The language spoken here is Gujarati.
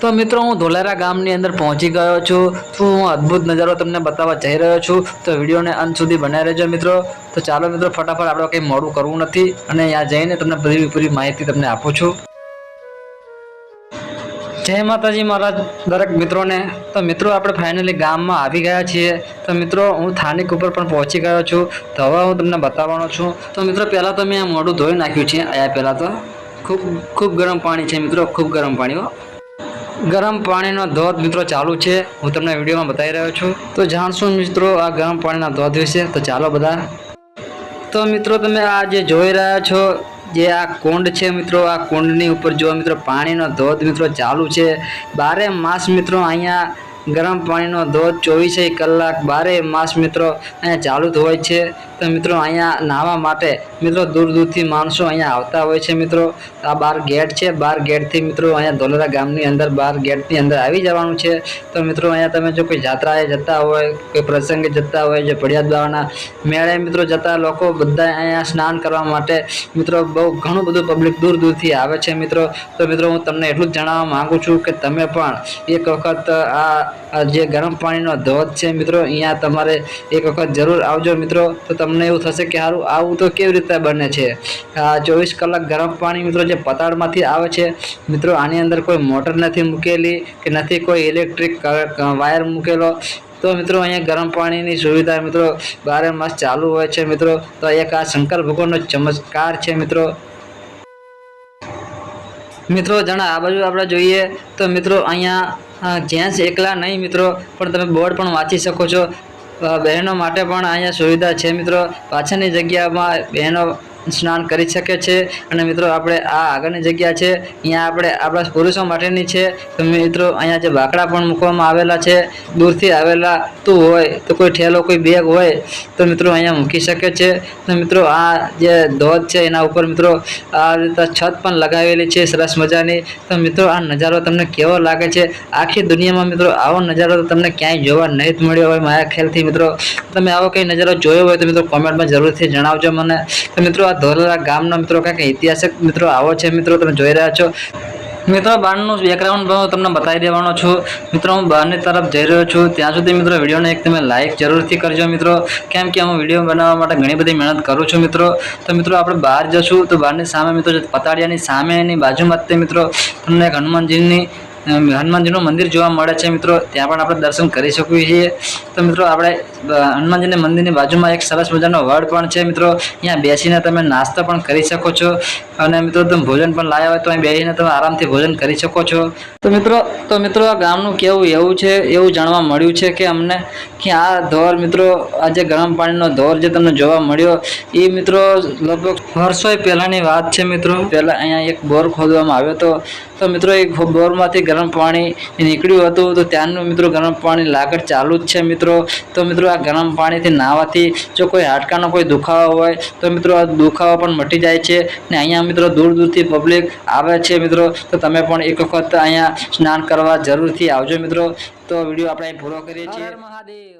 તો મિત્રો, હું ધોલેરા ગામની અંદર પહોંચી ગયો છું. તો હું અદ્ભુત નજારો તમને બતાવવા જઈ રહ્યો છું? તો વિડીયોને અંત સુધી બનાવી રહેજો મિત્રો. તો ચાલો મિત્રો, ફટાફટ આપણે કંઈ મોડું કરવું નથી અને ત્યાં જઈને તમને બધી પૂરી માહિતી તમને આપું છું. જય માતાજી મહારાજ, દરેક મિત્રોને. તો મિત્રો, આપણે ફાઇનલી ગામમાં આવી ગયા છીએ. તો મિત્રો, હું સ્થાનિક ઉપર પણ પહોંચી ગયો છું. તો હવે હું તમને બતાવવાનો છું. તો મિત્રો, પહેલાં તો મેં મોઢું ધોઈ નાખ્યું છે. આયા પહેલાં તો ખૂબ ખૂબ ગરમ પાણી છે મિત્રો, ખૂબ ગરમ પાણી હો. ગરમ પાણીનો ધોધ મિત્રો ચાલુ છે. હું તમને વિડીયોમાં બતાવી રહ્યો છું. તો જાણશું મિત્રો આ ગરમ પાણીના ધોધ વિશે. તો ચાલો બધા. તો મિત્રો તમે આ જે જોઈ રહ્યા છો, જે આ કુંડ છે મિત્રો, આ કુંડની ઉપર જો મિત્રો, પાણીનો ધોધ મિત્રો ચાલુ છે. બારે માસ મિત્રો અહીંયા ગરમ પાણીનો ધોધ ચોવીસે કલાક બારે માસ મિત્રો અહીંયા ચાલુ જ હોય છે. તો મિત્રો અહીંયા નાહવા માટે, મિત્રો દૂર દૂરથી માણસો અહીંયા આવતા હોય છે મિત્રો. આ બાર ગેટ છે, બાર ગેટથી મિત્રો અહીંયા ધોલેરા ગામની અંદર, બાર ગેટની અંદર આવી જવાનું છે. તો મિત્રો અહીંયા તમે જો કોઈ જાત્રાએ જતા હોય, કોઈ પ્રસંગે જતા હોય, જે પડિયાદ દ્વારાના મેળે મિત્રો જતા લોકો બધા અહીંયા સ્નાન કરવા માટે, મિત્રો બહુ ઘણું બધું પબ્લિક દૂર દૂરથી આવે છે મિત્રો. તો મિત્રો હું તમને એટલું જ જણાવવા માગું છું કે તમે પણ એક વખત આ જે ગરમ પાણીનો ધોધ છે મિત્રો, અહીંયા તમારે એક વખત જરૂર આવજો મિત્રો. તો તમને એવું થશે કે સારું આવું તો કેવી રીતે બને છે? આ ચોવીસ કલાક ગરમ પાણી મિત્રો જે પતાળમાંથી આવે છે, મિત્રો આની અંદર કોઈ મોટર નથી મૂકેલી કે નથી કોઈ ઇલેક્ટ્રિક વાયર મૂકેલો. તો મિત્રો અહીંયા ગરમ પાણીની સુવિધા મિત્રો બારે માસ ચાલુ હોય છે મિત્રો. તો એક આ શંકર ભગવાનનો ચમત્કાર છે મિત્રો. મિત્રો જણા, આ બાજુ આપણે જોઈએ તો મિત્રો અહીંયા જેન્ટ્સ એકલા નહીં મિત્રો, પણ તમે બોર્ડ પણ વાંચી શકો છો. બહેનો માટે પણ અહીંયા સુવિધા છે મિત્રો. પાછળની જગ્યામાં બહેનો સ્નાન કરી શકે છે. અને મિત્રો, આપણે આ આગળની જગ્યા છે. અહીંયા આપણે આપણા પુરુષો માટેની છે. તો મિત્રો, અહીંયા જે બાકડા પણ મૂકવામાં આવેલા છે. દૂરથી આવેલા તું હોય, તો કોઈ ઠેલો, કોઈ બેગ હોય, તો મિત્રો અહીંયા મૂકી શકે છે. તો મિત્રો, આ જે ધોધ છે, એના ઉપર મિત્રો, આ રીતે છત પણ લગાવેલી છે. સરસ મજાની. તો મિત્રો, આ નજારો તમને કેવો લાગે છે? આખી દુનિયામાં મિત્રો, આવો નજારો તો તમને ક્યાંય જોવા નહીં મળ્યો હોય મારા ખ્યાલથી મિત્રો. તમે આવો કંઈ નજારો જોયો હોય તો મિત્રો, કોમેન્ટમાં જરૂરથી જણાવજો મને. તો મિત્રો, આ ધોલેરા ગામનો મિત્રો કાંઈક ઐતિહાસિક મિત્રો આવો છે મિત્રો, તમે જોઈ રહ્યા છો. મિત્રો બહારનું બેકગ્રાઉન્ડ તમને બતાવી દેવાનો છું. મિત્રો, હું બહારની તરફ જઈ રહ્યો છું. ત્યાં સુધી મિત્રો, વિડીયોને એક તમે લાઇક જરૂરથી કરજો મિત્રો. કેમ કે હું વીડિયો બનાવવા માટે ઘણી બધી મહેનત કરું છું મિત્રો. તો મિત્રો, આપણે બહાર જશું તો બહારની સામે મિત્રો જે પતાડિયાની સામેની બાજુમાં જ તે મિત્રો, તમને હનુમાનજીની હનુમાનજીનું મંદિર જોવા મળે છે મિત્રો, ત્યાં પણ આપણે દર્શન કરી શકીએ છીએ. તો મિત્રો, આપણે હનુમાનજીની મંદિરની બાજુમાં એક સરસ મજાનો વડ પણ છે મિત્રો. અહીંયા બેસીને તમે નાસ્તો પણ કરી શકો છો. અને મિત્રો, તમે ભોજન પણ લાવ્યા હોય તો અહીં બેસીને તમે આરામથી ભોજન કરી શકો છો. તો મિત્રો તો મિત્રો, આ ગામનું કેવું એવું છે, એવું જાણવા મળ્યું છે કે અમને કે આ ધોર મિત્રો, આ જે ગરમ પાણીનો ધોર જે તમને જોવા મળ્યો, એ મિત્રો, લગભગ વર્ષોય પહેલાંની વાત છે મિત્રો. પહેલાં અહીંયા એક બોર ખોદવામાં આવ્યો હતો. તો મિત્રો, એ બોરમાંથી ગરમ પાણી નીકળ્યું હતું. તો ત્યાંનું મિત્રો ગરમ પાણી લાગડ ચાલુ જ છે મિત્રો. તો મિત્રો આ ગરમ પાણીથી નાહવાથી જો કોઈ હાડકાનો કોઈ દુખાવો હોય, તો મિત્રો આ દુખાવો પણ મટી જાય છે ને અહીંયા મિત્રો દૂર દૂરથી પબ્લિક આવે છે મિત્રો. તો તમે પણ એક વખત અહીંયા સ્નાન કરવા જરૂરથી આવજો મિત્રો. તો વીડિયો આપણે પૂરો કરીએ છીએ. મહાદેવ.